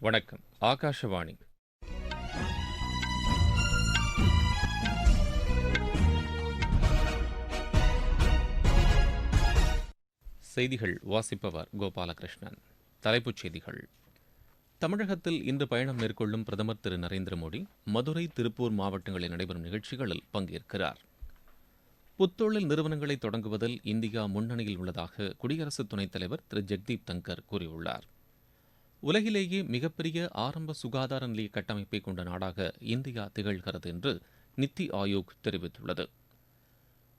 வணக்கம் ஆகாஷவாணி. செய்திகள் வாசிப்பவர் கோபாலகிருஷ்ணன். தலைப்புச் செய்திகள். தமிழகத்தில் இன்று பயணம் மேற்கொள்ளும் பிரதமர் திரு நரேந்திர மோடி மதுரை திருப்பூர் மாவட்டங்களில் நடைபெறும் நிகழ்ச்சிகளில் பங்கேற்கிறார். புத்தொழில் நிறுவனங்களை தொடங்குவதில் இந்தியா முன்னணியில் உள்ளதாக குடியரசு துணைத் தலைவர் திரு ஜெக்தீப் தங்கர் கூறியுள்ளார். உலகிலேயே மிகப்பெரிய ஆரம்ப சுகாதார நிலைய கட்டமைப்பை கொண்ட நாடாக இந்தியா திகழ்கிறது என்று நித்தி ஆயோக் தெரிவித்துள்ளது.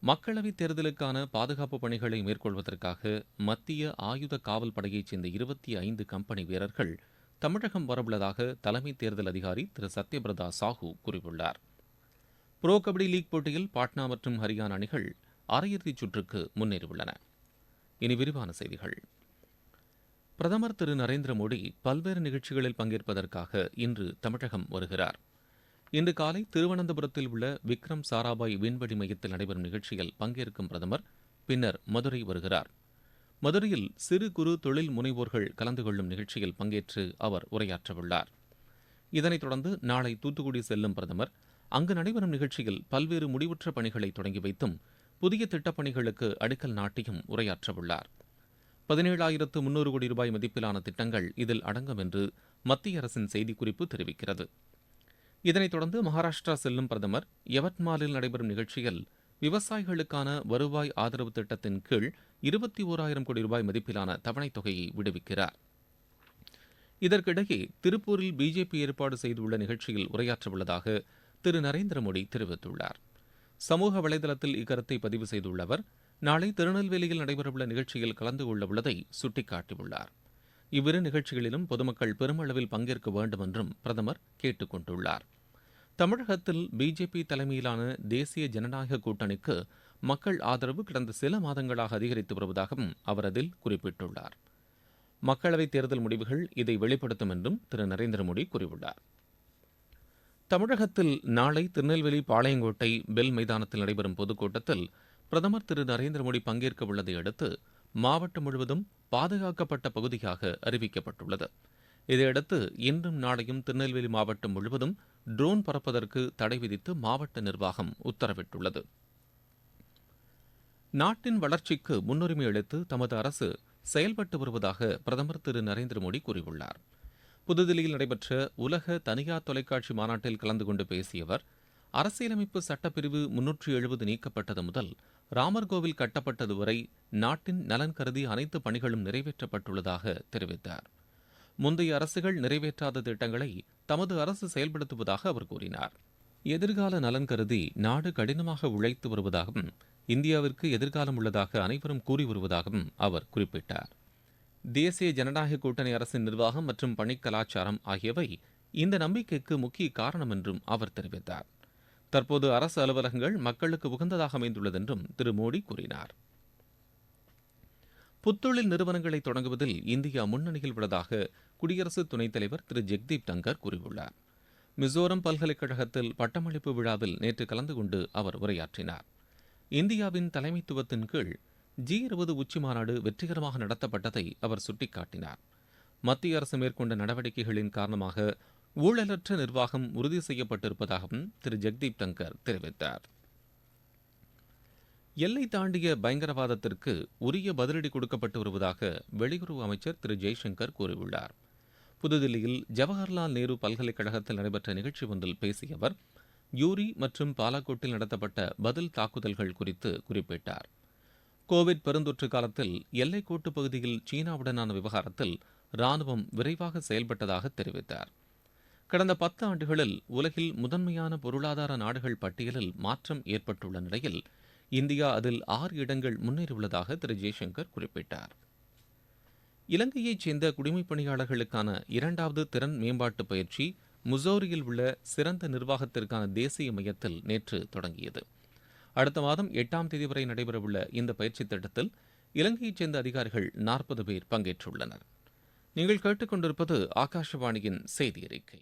மக்களவைத் தேர்தலுக்கான பாதுகாப்பு பணிகளை மேற்கொள்வதற்காக மத்திய ஆயுத காவல் படையைச் சேர்ந்த இருபத்தி ஐந்து கம்பெனி வீரர்கள் தமிழகம் வரவுள்ளதாக தலைமை தேர்தல் அதிகாரி திரு. சத்யபிரதா சாஹூ கூறியுள்ளார். புரோ கபடி லீக் போட்டியில் பாட்னா மற்றும் ஹரியானா அணிகள் அரையிறுதிச் சுற்றுக்கு முன்னேறியுள்ளன. இனி விரிவான செய்திகள். பிரதமர் திரு நரேந்திர மோடி பல்வேறு நிகழ்ச்சிகளில் பங்கேற்பதற்காக இன்று தமிழகம் வருகிறார். இன்று காலை திருவனந்தபுரத்தில் உள்ள விக்ரம் சாராபாய் விண்வெளி மையத்தில் நடைபெறும் நிகழ்ச்சியில் பங்கேற்கும் பிரதமர் பின்னர் மதுரை வருகிறார். மதுரையில் சிறு குறு தொழில் முனைவோர்கள் கலந்து கொள்ளும் நிகழ்ச்சியில் பங்கேற்று அவர் உரையாற்றவுள்ளார். இதனைத் தொடர்ந்து நாளை தூத்துக்குடி செல்லும் பிரதமர் அங்கு நடைபெறும் நிகழ்ச்சியில் பல்வேறு முடிவுற்ற பணிகளை தொடங்கி வைத்தும் புதிய திட்டப்பணிகளுக்கு அடிக்கல் நாட்டியும் உரையாற்றவுள்ளார். பதினேழாயிரத்து முன்னூறு கோடி ரூபாய் மதிப்பிலான திட்டங்கள் இதில் அடங்கும் என்று மத்திய அரசின் செய்திக்குறிப்பு தெரிவிக்கிறது. இதனைத் தொடர்ந்து மகாராஷ்டிரா செல்லும் பிரதமர் யவத்மாலில் நடைபெறும் நிகழ்ச்சியில் விவசாயிகளுக்கான வருவாய் ஆதரவு திட்டத்தின் கீழ் இருபத்தி ஓராயிரம் கோடி ரூபாய் மதிப்பிலான தவணைத் தொகையை விடுவிக்கிறார். இதற்கிடையே திருப்பூரில் பிஜேபி ஏற்பாடு செய்துள்ள நிகழ்ச்சியில் உரையாற்றவுள்ளதாக திரு நரேந்திர மோடி தெரிவித்துள்ளார். சமூக வலைதளத்தில் இக்கருத்தை பதிவு செய்துள்ள அவர் நாளை திருநெல்வேலியில் நடைபெறவுள்ள நிகழ்ச்சியில் கலந்து கொள்ள உள்ளதை சுட்டிக்காட்டியுள்ளார். இவ்விரு நிகழ்ச்சிகளிலும் பொதுமக்கள் பெருமளவில் பங்கேற்க வேண்டும் என்றும் பிரதமர் கேட்டுக் கொண்டுள்ளார். தமிழகத்தில் பிஜேபி தலைமையிலான தேசிய ஜனநாயக கூட்டணிக்கு மக்கள் ஆதரவு கடந்த சில மாதங்களாக அதிகரித்து வருவதாகவும் அவர் அதில் குறிப்பிட்டுள்ளார். மக்களவைத் தேர்தல் முடிவுகள் இதை வெளிப்படுத்தும் என்றும் திரு. நரேந்திர மோடி கூறியுள்ளார். தமிழகத்தில் நாளை திருநெல்வேலி பாளையங்கோட்டை பெல் மைதானத்தில் நடைபெறும் பொதுக்கூட்டத்தில் பிரதமர் திரு நரேந்திர மோடி பங்கேற்க உள்ளதை அடுத்து மாவட்டம் முழுவதும் பாதுகாக்கப்பட்ட பகுதியாக அறிவிக்கப்பட்டுள்ளது. இதையடுத்து இன்றும் நாளையும் திருநெல்வேலி மாவட்டம் முழுவதும் ட்ரோன் பறப்பதற்கு தடை விதித்து மாவட்ட நிர்வாகம் உத்தரவிட்டுள்ளது. நாட்டின் வளர்ச்சிக்கு முன்னுரிமை அளித்து தமது அரசு செயல்பட்டு வருவதாக பிரதமர் திரு நரேந்திர மோடி கூறியுள்ளார். புதுதில்லியில் நடைபெற்ற உலக தனியார் தொலைக்காட்சி மாநாட்டில் கலந்து கொண்டு பேசிய அவர் அரசியலமைப்பு சட்டப்பிரிவு முன்னூற்றி எழுபது நீக்கப்பட்டது முதல் ராமர் கோவில் கட்டப்பட்டது வரை நாட்டின் நலன் கருதி அனைத்து பணிகளும் நிறைவேற்றப்பட்டுள்ளதாக தெரிவித்தார். முந்தைய அரசுகள் நிறைவேற்றாத திட்டங்களை தமது அரசு செயல்படுத்துவதாக அவர் கூறினார். எதிர்கால நலன் கருதி நாடு கடினமாக உழைத்து வருவதாகவும் இந்தியாவிற்கு எதிர்காலம் உள்ளதாக அனைவரும் கூறி வருவதாகவும் அவர் குறிப்பிட்டார். தேசிய ஜனநாயக கூட்டணி அரசின் நிர்வாகம் மற்றும் பணிக் கலாச்சாரம் ஆகியவை இந்த நம்பிக்கைக்கு முக்கிய காரணம் என்றும் அவர் தெரிவித்தார். தற்போது அரசு அலுவலகங்கள் மக்களுக்கு உகந்ததாக அமைந்துள்ளது என்றும் திரு மோடி கூறினார். புத்தொழில் நிறுவனங்களை தொடங்குவதில் இந்தியா முன்னணியில் உள்ளதாக குடியரசு துணைத் தலைவர் திரு ஜெக்தீப் டங்கர் கூறியுள்ளார். மிசோரம் பல்கலைக்கழகத்தில் பட்டமளிப்பு விழாவில் நேற்று கலந்து கொண்டு அவர் உரையாற்றினார். இந்தியாவின் தலைமைத்துவத்தின் கீழ் ஜி இருபது உச்சி மாநாடு வெற்றிகரமாக நடத்தப்பட்டதை அவர் சுட்டிக்காட்டினார். மத்திய அரசு மேற்கொண்ட நடவடிக்கைகளின் காரணமாக ஊழலற்ற நிர்வாகம் உறுதி செய்யப்பட்டிருப்பதாகவும் திரு ஜெக்தீப் டங்கர் தெரிவித்தார். எல்லை தாண்டிய பயங்கரவாதத்திற்கு உரிய பதிலடி கொடுக்கப்பட்டு வருவதாக வெளியுறவு அமைச்சர் திரு ஜெய்சங்கர் கூறியுள்ளார். புதுதில்லியில் ஜவஹர்லால் நேரு பல்கலைக்கழகத்தில் நடைபெற்ற நிகழ்ச்சி ஒன்றில் பேசிய அவர் யூரி மற்றும் பாலாக்கோட்டில் நடத்தப்பட்ட பதில் தாக்குதல்கள் குறித்து குறிப்பிட்டார். கோவிட் பெருந்தொற்று காலத்தில் எல்லைக்கோட்டு பகுதியில் சீனாவுடனான விவகாரத்தில் ராணுவம் விரைவாக செயல்பட்டதாக தெரிவித்தார். கடந்த பத்து ஆண்டுகளில் உலகில் முதன்மையான பொருளாதார நாடுகள் பட்டியலில் மாற்றம் ஏற்பட்டுள்ள நிலையில் இந்தியா அதில் ஆறு இடங்கள் முன்னேறியுள்ளதாக திரு. ஜெய்சங்கர் குறிப்பிட்டார். இலங்கையைச் சேர்ந்த குடிமைப் பணியாளர்களுக்கான இரண்டாவது திறன் மேம்பாட்டு பயிற்சி முசோரியில் உள்ள சிறந்த நிர்வாகத்திற்கான தேசிய மையத்தில் நேற்று தொடங்கியது. அடுத்த மாதம் எட்டாம் தேதி வரை நடைபெறவுள்ள இந்த பயிற்சி திட்டத்தில் இலங்கையைச் சேர்ந்த அதிகாரிகள் நாற்பது பேர் பங்கேற்றுள்ளனர். நீங்கள் கேட்டுக்கொண்டிருப்பது ஆகாஷவாணியின் செய்தி அறிக்கை.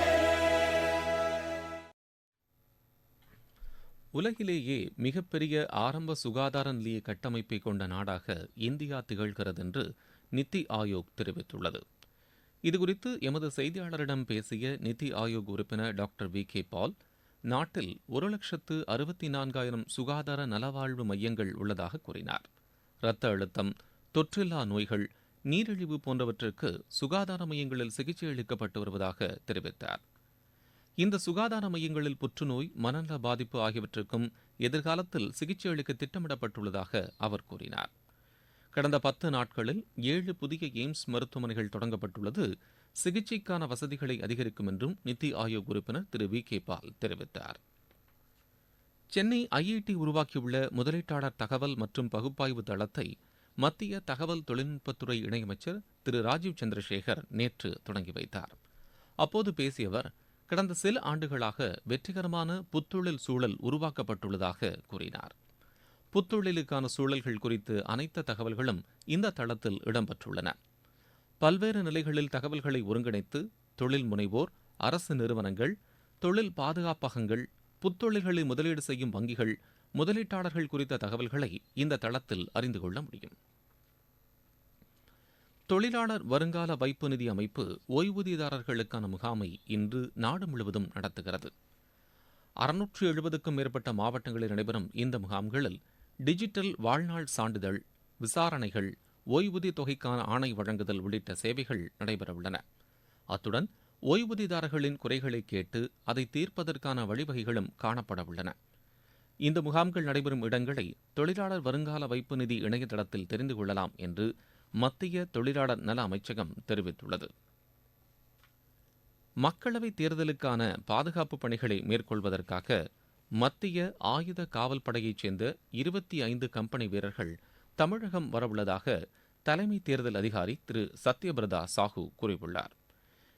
உலகிலேயே மிகப்பெரிய ஆரம்ப சுகாதார நிலைய கட்டமைப்பை கொண்ட நாடாக இந்தியா திகழ்கிறது என்று நித்தி ஆயோக் தெரிவித்துள்ளது. இதுகுறித்து எமது செய்தியாளரிடம் பேசிய நித்தி ஆயோக் உறுப்பினர் டாக்டர் வி. கே. பால் நாட்டில் ஒரு லட்சத்து அறுபத்தி நான்காயிரம் சுகாதார நலவாழ்வு மையங்கள் உள்ளதாக கூறினார். இரத்த அழுத்தம் தொற்றில்லா நோய்கள் நீரிழிவு போன்றவற்றிற்கு சுகாதார மையங்களில் சிகிச்சை அளிக்கப்பட்டு வருவதாக தெரிவித்தார். இந்த சுகாதார மையங்களில் புற்றுநோய் மனநல பாதிப்பு ஆகியவற்றுக்கும் எதிர்காலத்தில் சிகிச்சை அளிக்க திட்டமிடப்பட்டுள்ளதாக அவர் கூறினார். கடந்த பத்து நாட்களில் ஏழு புதிய எய்ம்ஸ் மருத்துவமனைகள் தொடங்கப்பட்டுள்ளது. சிகிச்சைக்கான வசதிகளை அதிகரிக்கும் என்றும் நித்தி ஆயோக் உறுப்பினர் திரு வி கே பால் தெரிவித்தார். சென்னை ஐஐடி உருவாக்கியுள்ள முதலீட்டாளர் தகவல் மற்றும் பகுப்பாய்வு தளத்தை மத்திய தகவல் தொழில்நுட்பத்துறை இணையமைச்சர் திரு ராஜீவ் சந்திரசேகர் நேற்று தொடங்கி வைத்தார். அப்போது பேசிய அவர் கடந்த சில ஆண்டுகளாக வெற்றிகரமான புத்தொழில் சூழல் உருவாக்கப்பட்டுள்ளதாக கூறினார். புத்தொழிலுக்கான சூழல்கள் குறித்து அனைத்து தகவல்களும் இந்த தளத்தில் இடம்பெற்றுள்ளன. பல்வேறு நிலைகளில் தகவல்களை ஒருங்கிணைத்து தொழில் முனைவோர் அரசு நிறுவனங்கள் தொழில் பாதுகாப்பகங்கள் புத்தொழில்களில் முதலீடு செய்யும் வங்கிகள் முதலீட்டாளர்கள் குறித்த தகவல்களை இந்த தளத்தில் அறிந்து கொள்ள முடியும். தொழிலாளர் வருங்கால வைப்பு நிதி அமைப்பு ஓய்வூதியதாரர்களுக்கான முகாமை இன்று நாடு முழுவதும் நடத்துகிறது. அறுநூற்று எழுபதுக்கும் மேற்பட்ட மாவட்டங்களில் நடைபெறும் இந்த முகாம்களில் டிஜிட்டல் வாழ்நாள் சான்றிதழ் விசாரணைகள் ஓய்வூதிய தொகைக்கான ஆணை வழங்குதல் உள்ளிட்ட சேவைகள் நடைபெறவுள்ளன அத்துடன் ஓய்வூதியதாரர்களின் குறைகளை கேட்டு அதை தீர்ப்பதற்கான வழிவகைகளும் காணப்படவுள்ளன இந்த முகாம்கள் நடைபெறும் இடங்களை தொழிலாளர் வருங்கால வைப்பு நிதி இணையதளத்தில் தெரிந்து கொள்ளலாம் என்று மத்திய தொழிலாளர் நல அமைச்சகம் தெரிவித்துள்ளது. மக்களவைத் தேர்தலுக்கான பாதுகாப்பு பணிகளை மேற்கொள்வதற்காக மத்திய ஆயுத காவல் படையைச் சேர்ந்த இருபத்தி ஐந்து கம்பெனி வீரர்கள் தமிழகம் வரவுள்ளதாக தலைமை தேர்தல் அதிகாரி திரு. சத்யபிரதா சாஹூ கூறியுள்ளார்.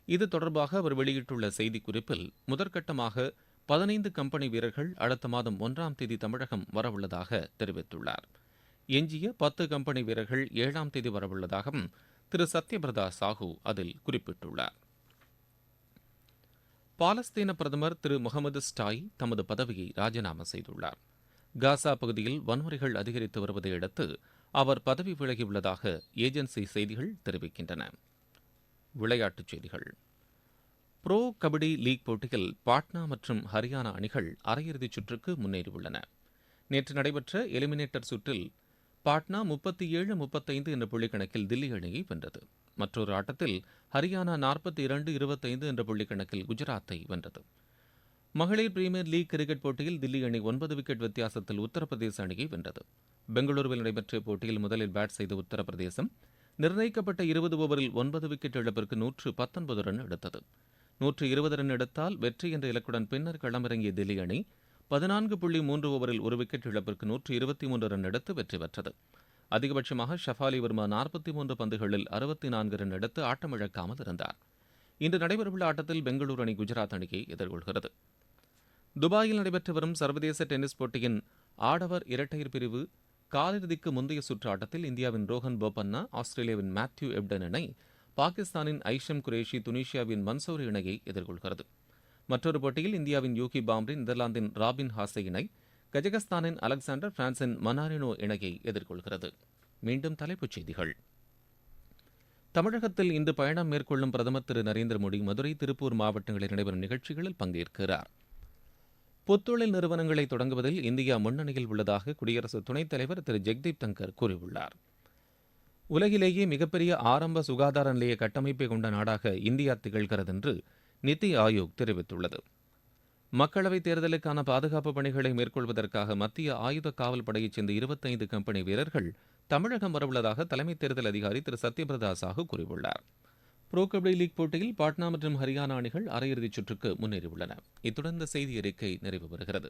இது தொடர்பாக அவர் வெளியிட்டுள்ள செய்திக்குறிப்பில் முதற்கட்டமாக பதினைந்து கம்பெனி வீரர்கள் அடுத்த மாதம் ஒன்றாம் தேதி தமிழகம் வரவுள்ளதாக தெரிவித்துள்ளார். எஞ்சிய பத்து கம்பெனி வீரர்கள் ஏழாம் தேதி வரவுள்ளதாகவும் திரு. சத்யபிரதா சாஹூ அதில் குறிப்பிட்டுள்ளார். பாலஸ்தீன பிரதமர் திரு. முகமது ஸ்டாய் தமது பதவியை ராஜினாமா செய்துள்ளார். காசா பகுதியில் வன்முறைகள் அதிகரித்து வருவதை அடுத்து அவர் பதவி விலகியுள்ளதாக ஏஜென்சி செய்திகள் தெரிவிக்கின்றன. விளையாட்டுச் செய்திகள். புரோ கபடி லீக் போட்டியில் பாட்னா மற்றும் ஹரியானா அணிகள் அரையிறுதிச் சுற்றுக்கு முன்னேறியுள்ளன. நேற்று நடைபெற்ற எலிமினேட்டர் சுற்றில் பாட்னா முப்பத்தி ஏழு முப்பத்தைந்து என்ற புள்ளிக்கணக்கில் தில்லி அணியை வென்றது. மற்றொரு ஆட்டத்தில் ஹரியானா நாற்பத்தி இரண்டு இருபத்தைந்து என்ற புள்ளிக்கணக்கில் குஜராத்தை வென்றது. மகளிர் பிரீமியர் லீக் கிரிக்கெட் போட்டியில் தில்லி அணி ஒன்பது விக்கெட் வித்தியாசத்தில் உத்தரப்பிரதேச அணியை வென்றது. பெங்களூருவில் நடைபெற்ற போட்டியில் முதலில் பேட் செய்த உத்தரப்பிரதேசம் நிர்ணயிக்கப்பட்ட இருபது ஓவரில் ஒன்பது விக்கெட் இழப்பிற்கு நூற்று பத்தொன்பது ரன் எடுத்தது. நூற்று இருபது ரன் எடுத்தால் வெற்றி என்ற இலக்குடன் பின்னர் களமிறங்கிய தில்லி அணி பதினான்கு புள்ளி மூன்று ஓவரில் ஒரு விக்கெட் இழப்பிற்கு நூற்று இருபத்தி மூன்று ரன் எடுத்து வெற்றி பெற்றது. அதிகபட்சமாக ஷஃபாலி வர்மா நாற்பத்தி மூன்று பந்துகளில் அறுபத்தி நான்கு ரன் எடுத்து ஆட்டமிழக்காமல் இருந்தார். இன்று நடைபெறவுள்ள ஆட்டத்தில் பெங்களூரு அணி குஜராத் அணியை எதிர்கொள்கிறது. துபாயில் நடைபெற்று வரும் சர்வதேச டென்னிஸ் போட்டியின் ஆடவர் இரட்டையர் பிரிவு காலிறுதிக்கு முந்தைய சுற்று ஆட்டத்தில் இந்தியாவின் ரோஹன் போபண்ணா ஆஸ்திரேலியாவின் மேத்யூ எப்டன் இணை பாகிஸ்தானின் ஐஷம் குரேஷி துனிஷியாவின் மன்சூர் இணையை எதிர்கொள்கிறது. மற்றொரு போட்டியில் இந்தியாவின் யூகி பாம்ரி நெதர்லாந்தின் ராபின் ஹாசே இணை கஜகஸ்தானின் அலெக்சாண்டர் பிரான்சின் மனாரினோ இணையை எதிர்கொள்கிறது. மீண்டும் தலைப்புச் செய்திகள். தமிழகத்தில் இன்று பயணம் மேற்கொள்ளும் பிரதமர் திரு நரேந்திர மோடி மதுரை திருப்பூர் மாவட்டங்களில் நடைபெறும் நிகழ்ச்சிகளில் பங்கேற்கிறார். புத்தொழில் நிறுவனங்களை தொடங்குவதில் இந்தியா முன்னணியில் உள்ளதாக குடியரசு துணைத் தலைவர் திரு ஜெக்தீப் தங்கர் கூறியுள்ளார். உலகிலேயே மிகப்பெரிய ஆரம்ப சுகாதார நிலைய கட்டமைப்பை கொண்ட நாடாக இந்தியா திகழ்கிறது என்று நித்தி ஆயோக் தெரிவித்துள்ளது. மக்களவைத் தேர்தலுக்கான பாதுகாப்பு பணிகளை மேற்கொள்வதற்காக மத்திய ஆயுத காவல் படையைச் சேர்ந்த இருபத்தைந்து கம்பெனி வீரர்கள் தமிழகம் வரவுள்ளதாக தலைமை தேர்தல் அதிகாரி திரு. சத்யபிரதா சாஹூ கூறியுள்ளார். புரோ கபடி லீக் போட்டியில் பாட்னா மற்றும் ஹரியானா அணிகள் அரையிறுதிச் சுற்றுக்கு முன்னேறியுள்ளன. இத்துடன் இந்த செய்தி அறிக்கை நிறைவு பெறுகிறது.